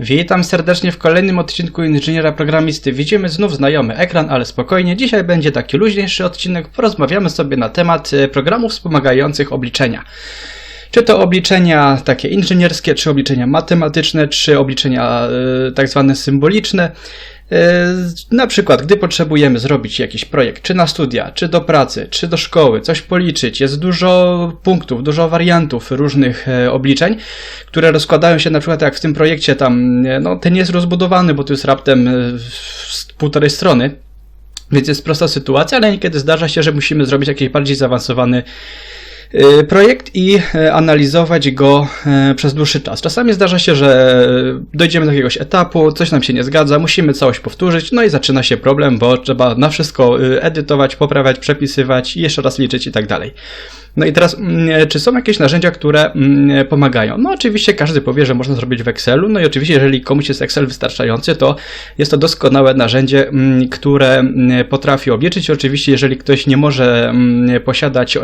Witam serdecznie w kolejnym odcinku Inżyniera Programisty. Widzimy znów znajomy ekran, ale spokojnie. Dzisiaj będzie taki luźniejszy odcinek. Porozmawiamy sobie na temat e, programów wspomagających obliczenia. Czy to obliczenia takie inżynierskie, czy obliczenia matematyczne, czy obliczenia e, tak zwane symboliczne. E, Na przykład, gdy potrzebujemy zrobić jakiś projekt, czy na studia, czy do pracy, czy do szkoły, coś policzyć, jest dużo punktów, dużo wariantów różnych e, obliczeń, które rozkładają się na przykład jak w tym projekcie tam, no ten jest rozbudowany, bo to jest raptem półtorej strony, więc jest prosta sytuacja, ale niekiedy zdarza się, że musimy zrobić jakiś bardziej zaawansowany projekt i e, analizować go e, przez dłuższy czas. Czasami zdarza się, że dojdziemy do jakiegoś etapu, coś nam się nie zgadza, musimy całość powtórzyć, no i zaczyna się problem, bo trzeba na wszystko y, edytować, poprawiać, przepisywać jeszcze raz liczyć i tak dalej. No i teraz, mm, czy są jakieś narzędzia, które mm, pomagają? No oczywiście każdy powie, że można zrobić w Excelu, no i oczywiście jeżeli komuś jest Excel wystarczający, to jest to doskonałe narzędzie, mm, które mm, potrafi obliczyć. Oczywiście jeżeli ktoś nie może posiadać e,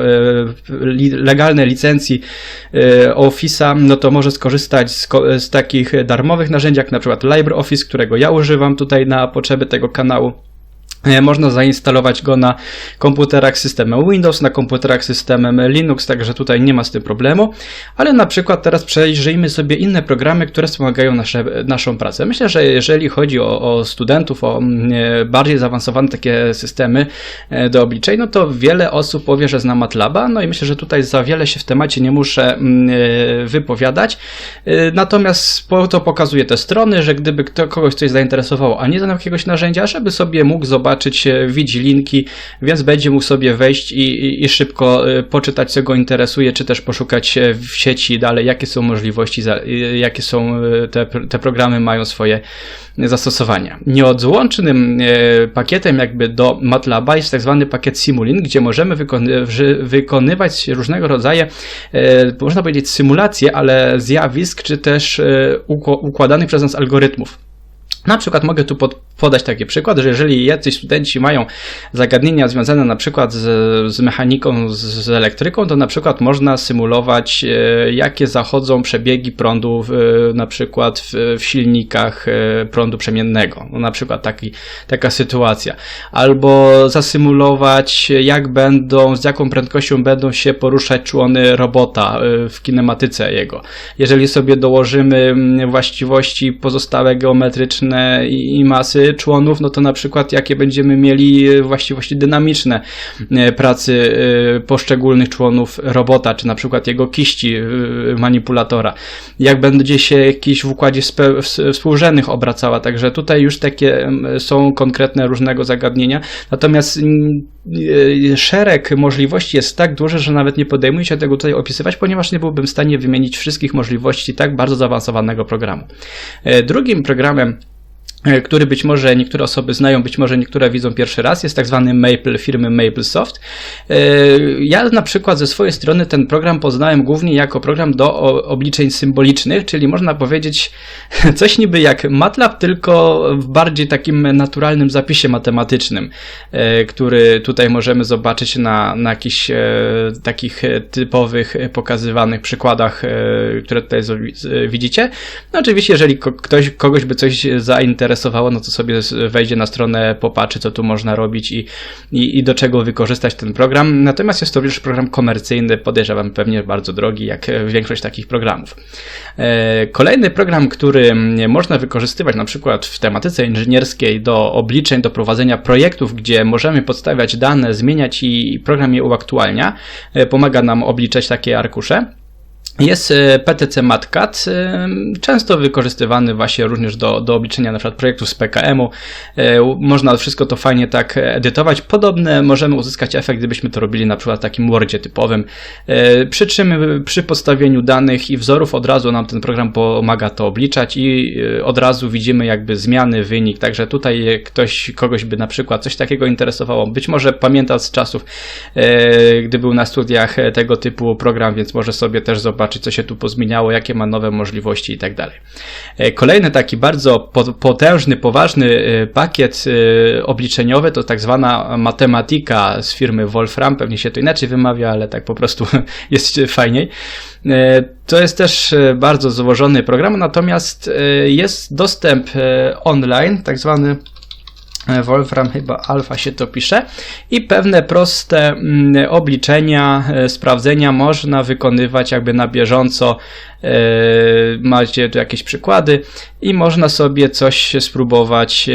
legalnej licencji e, Office'a, no to może skorzystać z, z takich darmowych narzędzi, jak na przykład LibreOffice, którego ja używam tutaj na potrzeby tego kanału. Można zainstalować go na komputerach systemem Windows, na komputerach systemem Linux, także tutaj nie ma z tym problemu. Ale na przykład teraz przejrzyjmy sobie inne programy, które wspomagają nasze, naszą pracę. Myślę, że jeżeli chodzi o, o studentów, o mm, e, bardziej zaawansowane takie systemy e, do obliczeń, no to wiele osób powie, że zna MATLABa, no i myślę, że tutaj za wiele się w temacie nie muszę mm, e, wypowiadać. Natomiast to pokazuję te strony, że gdyby kto, kogoś coś zainteresowało, a nie znał jakiegoś narzędzia, żeby sobie mógł zobaczyć, e, widzi linki, więc będzie mógł sobie wejść i, i, i szybko e, poczytać, co go interesuje, czy też poszukać e, w sieci dalej, jakie są możliwości, jakie są te, te programy mają swoje zastosowania. Nieodłącznym pakietem jakby do MATLABa jest tak zwany pakiet Simulink, gdzie możemy wykony- wykonywać różnego rodzaju, można powiedzieć symulacje, ale zjawisk, czy też układanych przez nas algorytmów. Na przykład mogę tu pod, podać taki przykład, że jeżeli jacyś studenci mają zagadnienia związane na przykład z, z mechaniką, z, z elektryką, to na przykład można symulować, e, jakie zachodzą przebiegi prądu w, na przykład w, w silnikach e, prądu przemiennego. No, na przykład taki, taka sytuacja. Albo zasymulować, jak będą, z jaką prędkością będą się poruszać człony robota e, w kinematyce jego. Jeżeli sobie dołożymy właściwości pozostałe geometryczne i, masy członów, no to na przykład jakie będziemy mieli e, właściwości dynamiczne e, pracy e, poszczególnych członów robota, czy na przykład jego kiści manipulatora. Jak będzie się jakiś w układzie współrzędnych obracała, także tutaj już takie są konkretne różnego zagadnienia. Natomiast mm, szereg możliwości jest tak duży, że nawet nie podejmuję się tego tutaj opisywać, ponieważ nie byłbym w stanie wymienić wszystkich możliwości tak bardzo zaawansowanego programu. Drugim programem który być może niektóre osoby znają, być może niektóre widzą pierwszy raz, jest tak zwany Maple firmy MapleSoft. E, Ja na przykład ze swojej strony ten program poznałem głównie jako program do obliczeń symbolicznych, czyli można powiedzieć coś niby jak MATLAB, tylko w bardziej takim naturalnym zapisie matematycznym, e, który tutaj możemy zobaczyć na, na jakichś e, takich e, typowych e, pokazywanych przykładach, e, które tutaj widzicie. No oczywiście, jeżeli ktoś, kogoś by coś zainteresowało, no to sobie wejdzie na stronę, popatrzy, co tu można robić i, i, i do czego wykorzystać ten program. Natomiast jest to również program komercyjny, podejrzewam pewnie bardzo drogi, jak e, większość takich programów. E, Kolejny program, który można wykorzystywać na przykład w tematyce inżynierskiej do obliczeń, do prowadzenia projektów, gdzie możemy podstawiać dane, zmieniać i program je uaktualnia, e, pomaga nam obliczać takie arkusze. Jest e, PTC MatCat, e, często wykorzystywany właśnie również do, do obliczenia na przykład projektów z PKM-u. E, Można wszystko to fajnie tak edytować. Podobne możemy uzyskać efekt, gdybyśmy to robili na przykład w takim Wordzie typowym. Przy czym przy podstawieniu danych i wzorów od razu nam ten program pomaga to obliczać i od razu widzimy jakby zmiany, wynik. Także tutaj ktoś, kogoś by na przykład coś takiego interesowało. Być może pamięta z czasów, gdy był na studiach tego typu program, więc może sobie też zobaczyć zobaczyć, co się tu pozmieniało, jakie ma nowe możliwości i tak dalej. E, kolejny taki bardzo potężny, poważny e, pakiet e, obliczeniowy to tak zwana matematika z firmy Wolfram, pewnie się to inaczej wymawia, ale tak po prostu jest fajniej. To jest też bardzo złożony program, natomiast jest dostęp online, tak zwany Wolfram chyba alfa się to pisze i pewne proste mm, obliczenia, e, sprawdzenia można wykonywać jakby na bieżąco. E, macie tu jakieś przykłady i można sobie coś spróbować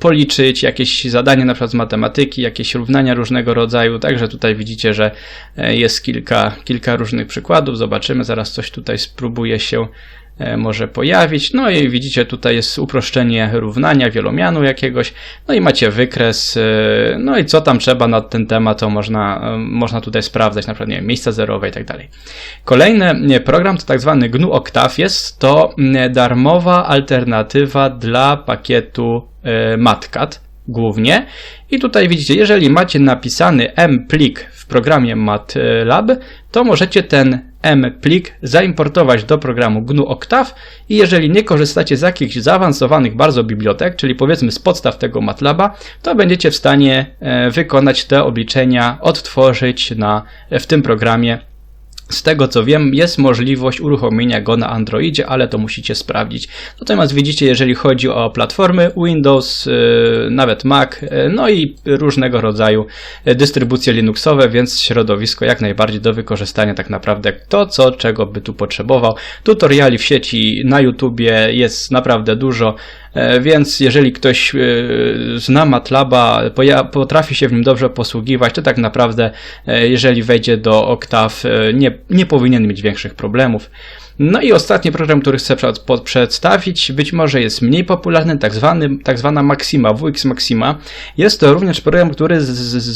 policzyć, jakieś zadanie na przykład z matematyki, jakieś równania różnego rodzaju. Także tutaj widzicie, że jest kilka, kilka różnych przykładów. Zobaczymy, zaraz coś tutaj spróbuję się E, może pojawić. No i widzicie, tutaj jest uproszczenie równania wielomianu jakiegoś. No i macie wykres. E, no i co tam trzeba na ten temat, to można, e, można tutaj sprawdzać, na przykład nie wiem, miejsca zerowe i tak dalej. Kolejny program to tak zwany GNU Octave. Jest to darmowa alternatywa dla pakietu MatCat głównie. I tutaj widzicie, jeżeli macie napisany M-plik w programie MATLAB, to możecie ten M-plik zaimportować do programu GNU Octave i jeżeli nie korzystacie z jakichś zaawansowanych bardzo bibliotek, czyli powiedzmy z podstaw tego MATLABa, to będziecie w stanie e, wykonać te obliczenia, odtworzyć na, w tym programie z tego co wiem, jest możliwość uruchomienia go na Androidzie, ale to musicie sprawdzić. Natomiast widzicie, jeżeli chodzi o platformy Windows, yy, nawet Mac, yy, no i różnego rodzaju dystrybucje Linuxowe, więc środowisko jak najbardziej do wykorzystania tak naprawdę to, co czego by tu potrzebował. Tutoriali w sieci na YouTubie jest naprawdę dużo. Więc jeżeli ktoś zna MATLABa, potrafi się w nim dobrze posługiwać, to tak naprawdę, jeżeli wejdzie do Octave, nie, nie powinien mieć większych problemów. No i ostatni program, który chcę przedstawić, być może jest mniej popularny, tak, zwany, tak zwana Maxima, WX Maxima. Jest to również program, który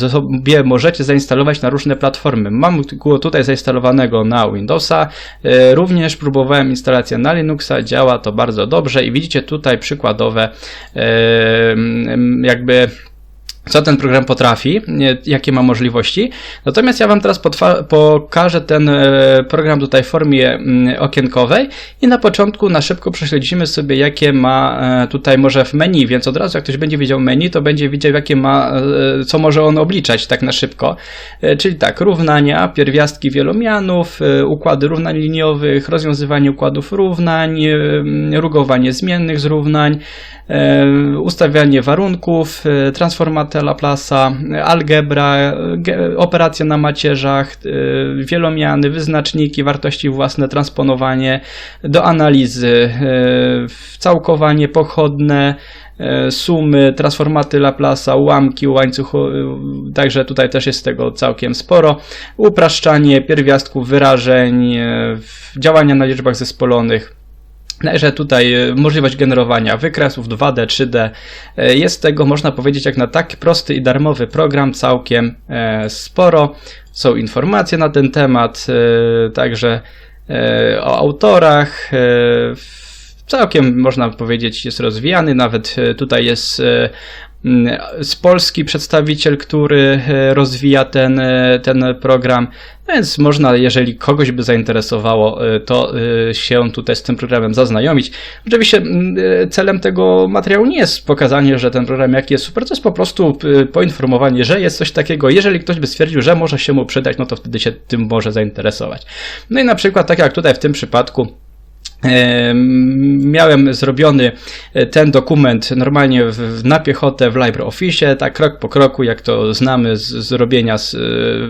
sobie możecie zainstalować na różne platformy. Mam go tutaj zainstalowanego na Windowsa, e, również próbowałem instalację na Linuxa, działa to bardzo dobrze i widzicie tutaj przykładowe e, jakby co ten program potrafi, jakie ma możliwości. Natomiast ja Wam teraz pokażę ten e, program tutaj w formie mm, okienkowej i na początku na szybko prześledzimy sobie, jakie ma e, tutaj może w menu, więc od razu jak ktoś będzie widział menu, to będzie widział, jakie ma, e, co może on obliczać tak na szybko. Czyli tak, równania, pierwiastki wielomianów, układy równań liniowych, rozwiązywanie układów równań, rugowanie zmiennych z równań, ustawianie warunków, transformacja Laplace'a, algebra, operacje na macierzach, y, wielomiany, wyznaczniki, wartości własne, transponowanie do analizy, y, całkowanie pochodne, y, sumy, transformaty Laplace'a, ułamki, łańcuch, także tutaj też jest tego całkiem sporo. Upraszczanie pierwiastków, wyrażeń, działania na liczbach zespolonych. Także tutaj e, możliwość generowania wykresów 2D, 3D. E, jest tego, można powiedzieć, jak na tak prosty i darmowy program całkiem e, sporo. Są informacje na ten temat, także o autorach. Całkiem można powiedzieć jest rozwijany, nawet tutaj jest z Polski przedstawiciel, który rozwija ten, ten program. Więc można, jeżeli kogoś by zainteresowało, y, to się tutaj z tym programem zaznajomić. Oczywiście mm, celem tego materiału nie jest pokazanie, że ten program jaki jest super, to jest po prostu poinformowanie, że jest coś takiego. Jeżeli ktoś by stwierdził, że może się mu przydać, no to wtedy się tym może zainteresować. No i na przykład, tak jak tutaj w tym przypadku, Miałem zrobiony e, ten dokument normalnie w, na piechotę w LibreOffice, tak krok po kroku, jak to znamy z zrobienia z, e,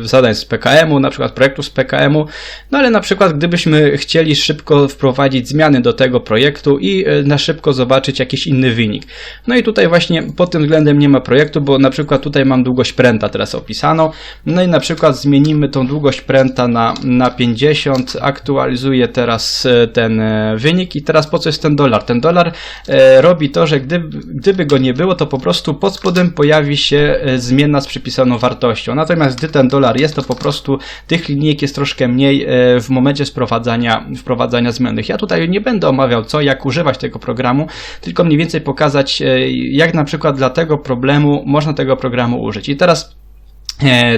zadań z PKM-u, na przykład projektu z PKM-u. No ale na przykład, gdybyśmy chcieli szybko wprowadzić zmiany do tego projektu i e, na szybko zobaczyć jakiś inny wynik. No i tutaj właśnie pod tym względem nie ma projektu, bo na przykład tutaj mam długość pręta teraz opisaną. No i na przykład zmienimy tą długość pręta na, na 50, aktualizuję teraz ten wynik i teraz po co jest ten dolar? Ten dolar e, robi to, że gdyby, gdyby go nie było, to po prostu pod spodem pojawi się e, zmienna z przypisaną wartością. Natomiast gdy ten dolar jest, to po prostu tych linijek jest troszkę mniej e, w momencie sprowadzania, wprowadzania zmiennych. Ja tutaj nie będę omawiał co, jak używać tego programu, tylko mniej więcej pokazać, jak na przykład dla tego problemu można tego programu użyć. I teraz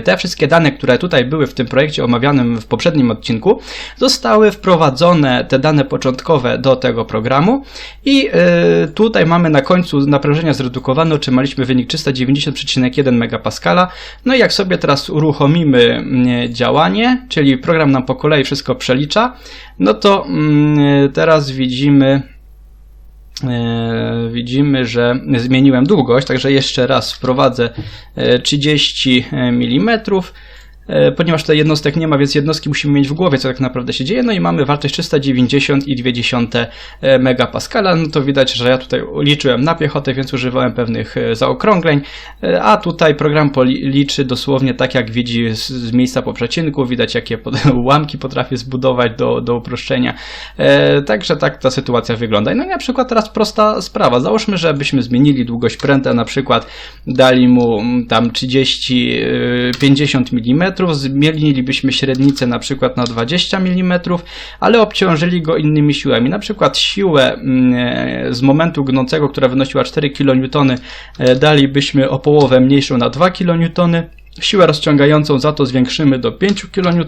Te wszystkie dane, które tutaj były w tym projekcie omawianym w poprzednim odcinku, zostały wprowadzone, te dane początkowe, do tego programu i e, tutaj mamy na końcu naprężenia zredukowane, otrzymaliśmy wynik 390,1 MPa. No i jak sobie teraz uruchomimy mm, działanie, czyli program nam po kolei wszystko przelicza, no to mm, teraz widzimy E, widzimy, że zmieniłem długość, także jeszcze raz wprowadzę e, 30 mm. E, Ponieważ tutaj jednostek nie ma, więc jednostki musimy mieć w głowie, co tak naprawdę się dzieje. No i mamy wartość 390,2 megapaskala. No to widać, że ja tutaj liczyłem na piechotę, więc używałem pewnych e, zaokrągleń. E, A tutaj program poli- liczy dosłownie tak, jak widzi z, miejsca po przecinku. Widać, jakie ułamki potrafię zbudować do, do uproszczenia. E, Także tak ta sytuacja wygląda. No i na przykład teraz prosta sprawa. Załóżmy, że byśmy zmienili długość pręta, na przykład dali mu mm, tam 30, e, 50 mm, zmienilibyśmy średnicę na przykład na 20 mm, ale obciążyli go innymi siłami. Na przykład siłę mm, z momentu gnącego, która wynosiła 4 kN, e, dalibyśmy o połowę mniejszą na 2 kN. Siłę rozciągającą za to zwiększymy do 5 kN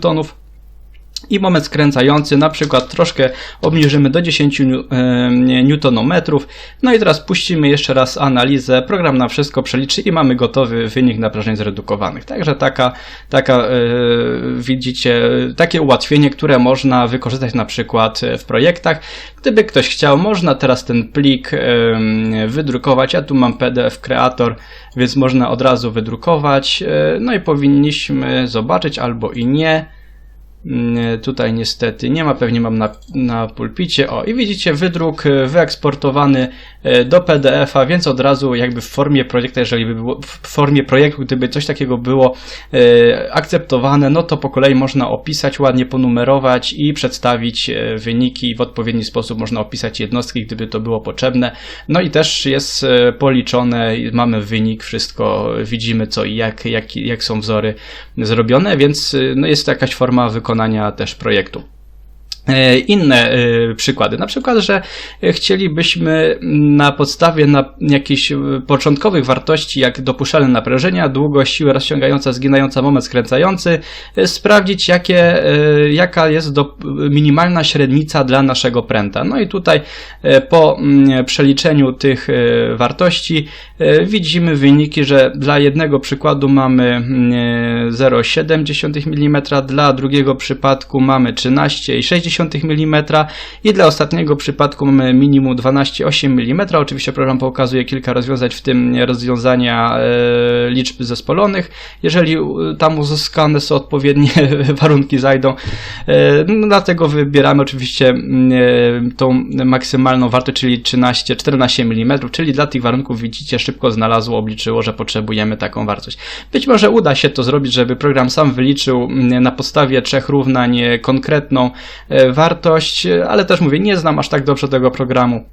i moment skręcający na przykład troszkę obniżymy do 10 niu- e. No i teraz puścimy jeszcze raz analizę, program nam wszystko przeliczy i mamy gotowy wynik naprężeń zredukowanych. Także taka, taka e, widzicie, takie ułatwienie, które można wykorzystać na przykład w projektach. Gdyby ktoś chciał, można teraz ten plik e, wydrukować. Ja tu mam PDF Creator, więc można od razu wydrukować. No i powinniśmy zobaczyć albo i nie. Mm, Tutaj niestety nie ma, pewnie mam na, na pulpicie. O, i widzicie wydruk e, wyeksportowany e, do PDF-a, więc od razu jakby w formie projektu, jeżeli by było w formie projektu, gdyby coś takiego było e, akceptowane, no to po kolei można opisać, ładnie ponumerować i przedstawić wyniki w odpowiedni sposób. Można opisać jednostki, gdyby to było potrzebne. No i też jest policzone, mamy wynik, wszystko widzimy co i jak, jak, jak są wzory zrobione, więc no jest to jakaś forma wykonania też projektu. E, Inne e, przykłady, na przykład, że chcielibyśmy na podstawie na jakichś e, początkowych wartości, jak dopuszczalne naprężenia, długość, siła rozciągająca, zginająca, moment skręcający, sprawdzić, jakie, jaka jest do, minimalna średnica dla naszego pręta. No i tutaj po mm, przeliczeniu tych wartości widzimy wyniki, że dla jednego przykładu mamy mm, e, 0,7 mm, dla drugiego przypadku mamy 13,6 mm i dla ostatniego przypadku mamy minimum 12,8 mm. Oczywiście program pokazuje kilka rozwiązań, w tym rozwiązania e, liczb zespolonych. Jeżeli tam uzyskane są odpowiednie warunki zajdą, e, no, dlatego wybieramy oczywiście e, tą maksymalną wartość, czyli 13, 14 mm, czyli dla tych warunków widzicie szybko znalazło, obliczyło, że potrzebujemy taką wartość. Być może uda się to zrobić, żeby program sam wyliczył na podstawie trzech równań konkretną wartość, ale też mówię, nie znam aż tak dobrze tego programu.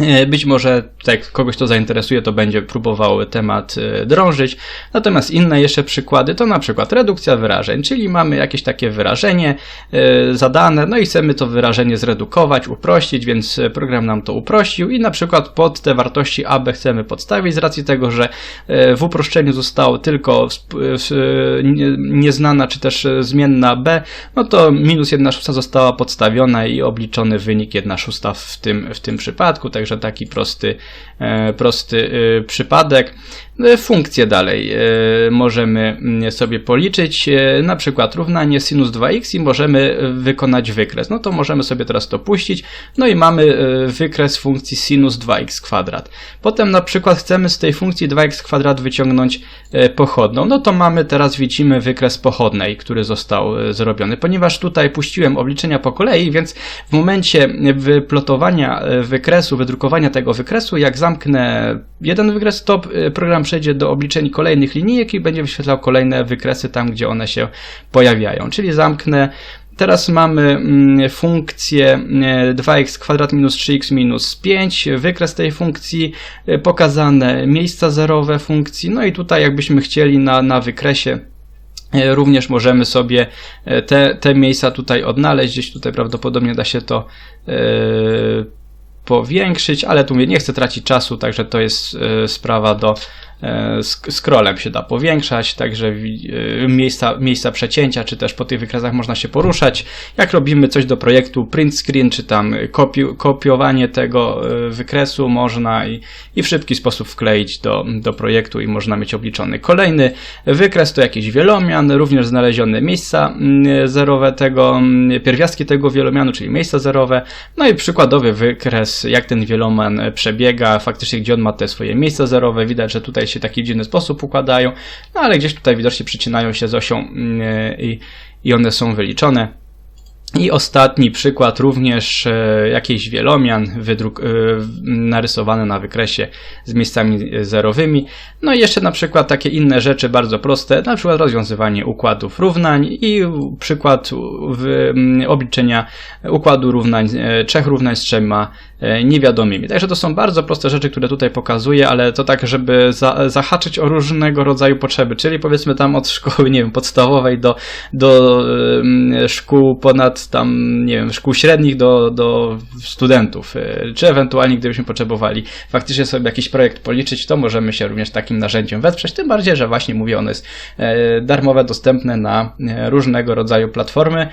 E, Być może jak kogoś to zainteresuje, to będzie próbował temat e, drążyć. Natomiast inne jeszcze przykłady to na przykład redukcja wyrażeń, czyli mamy jakieś takie wyrażenie e, zadane, no i chcemy to wyrażenie zredukować, uprościć, więc program nam to uprościł i na przykład pod te wartości AB chcemy podstawić z racji tego, że w uproszczeniu zostało tylko nieznana czy też zmienna B, no to minus 1 szósta została podstawiona i obliczony wynik 1 szósta w tym, w tym przypadku, także taki prosty, e, prosty e, przypadek. E, Funkcje dalej e, możemy mm, sobie policzyć, e, na przykład równanie sinus 2x i możemy wykonać wykres. No to możemy sobie teraz to puścić, no i mamy wykres funkcji sinus 2x kwadrat. Potem na przykład chcemy z tej funkcji 2x kwadrat wyciągnąć pochodną, no to mamy teraz widzimy wykres pochodnej, który został zrobiony. Ponieważ tutaj puściłem obliczenia po kolei, więc w momencie wyplotowania wykresu, wydrukowania tego wykresu, jak zamknę jeden wykres, to e, przejdzie do obliczeń kolejnych linijek i będzie wyświetlał kolejne wykresy tam, gdzie one się pojawiają. Czyli zamknę. Teraz mamy mm, funkcję e, 2x kwadrat minus 3x minus 5, wykres tej funkcji, e, pokazane miejsca zerowe funkcji, no i tutaj jakbyśmy chcieli na, na wykresie e, również możemy sobie e, te, te miejsca tutaj odnaleźć, gdzieś tutaj prawdopodobnie da się to e, powiększyć, ale tu mówię, nie chcę tracić czasu, także to jest sprawa do, scrollem się da powiększać, także e, miejsca, miejsca przecięcia, czy też po tych wykresach można się poruszać. Jak robimy coś do projektu print screen, czy tam kopi- kopiowanie tego e, wykresu można i, i w szybki sposób wkleić do, do projektu i można mieć obliczony kolejny wykres, to jakiś wielomian, również znalezione miejsca mm, zerowe tego, mm, pierwiastki tego wielomianu, czyli miejsca zerowe, no i przykładowy wykres, jak ten wielomian e, przebiega, faktycznie gdzie on ma te swoje miejsca zerowe, widać, że tutaj się w taki dziwny sposób układają, no ale gdzieś tutaj widocznie przycinają się z osią mm, e, i, i one są wyliczone. I ostatni przykład również e, jakiejś wielomian wydruk, e, narysowane na wykresie z miejscami zerowymi. No i jeszcze na przykład takie inne rzeczy bardzo proste, na przykład rozwiązywanie układów równań i przykład w, m, obliczenia układu równań, trzech równań z trzema niewiadomymi. Także to są bardzo proste rzeczy, które tutaj pokazuję, ale to tak, żeby za, zahaczyć o różnego rodzaju potrzeby, czyli powiedzmy tam od szkoły, nie wiem, podstawowej do, do szkół ponad tam, nie wiem, szkół średnich do, do studentów, e, czy ewentualnie gdybyśmy potrzebowali faktycznie sobie jakiś projekt policzyć, to możemy się również takim narzędziem wesprzeć, tym bardziej, że właśnie mówię, ono jest e, darmowe, dostępne na e, różnego rodzaju platformy.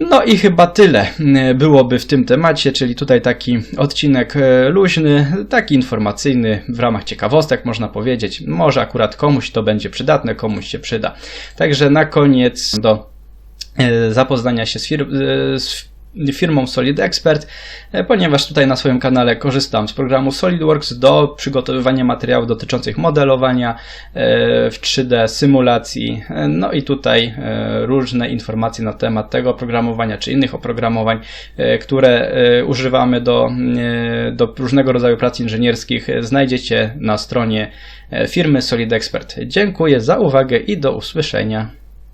No i chyba tyle e, byłoby w tym temacie, czyli tutaj taki odcinek e, luźny, taki informacyjny w ramach ciekawostek można powiedzieć. Może akurat komuś to będzie przydatne, komuś się przyda. Także na koniec do e, zapoznania się z, fir- e, z firmą Solid Expert, e, ponieważ tutaj na swoim kanale korzystam z programu SolidWorks do przygotowywania materiałów dotyczących modelowania e, w 3D, symulacji, e, no i tutaj różne informacje na temat tego oprogramowania czy innych oprogramowań, które używamy do, do różnego rodzaju prac inżynierskich, znajdziecie na stronie firmy Solid Expert. Dziękuję za uwagę i do usłyszenia.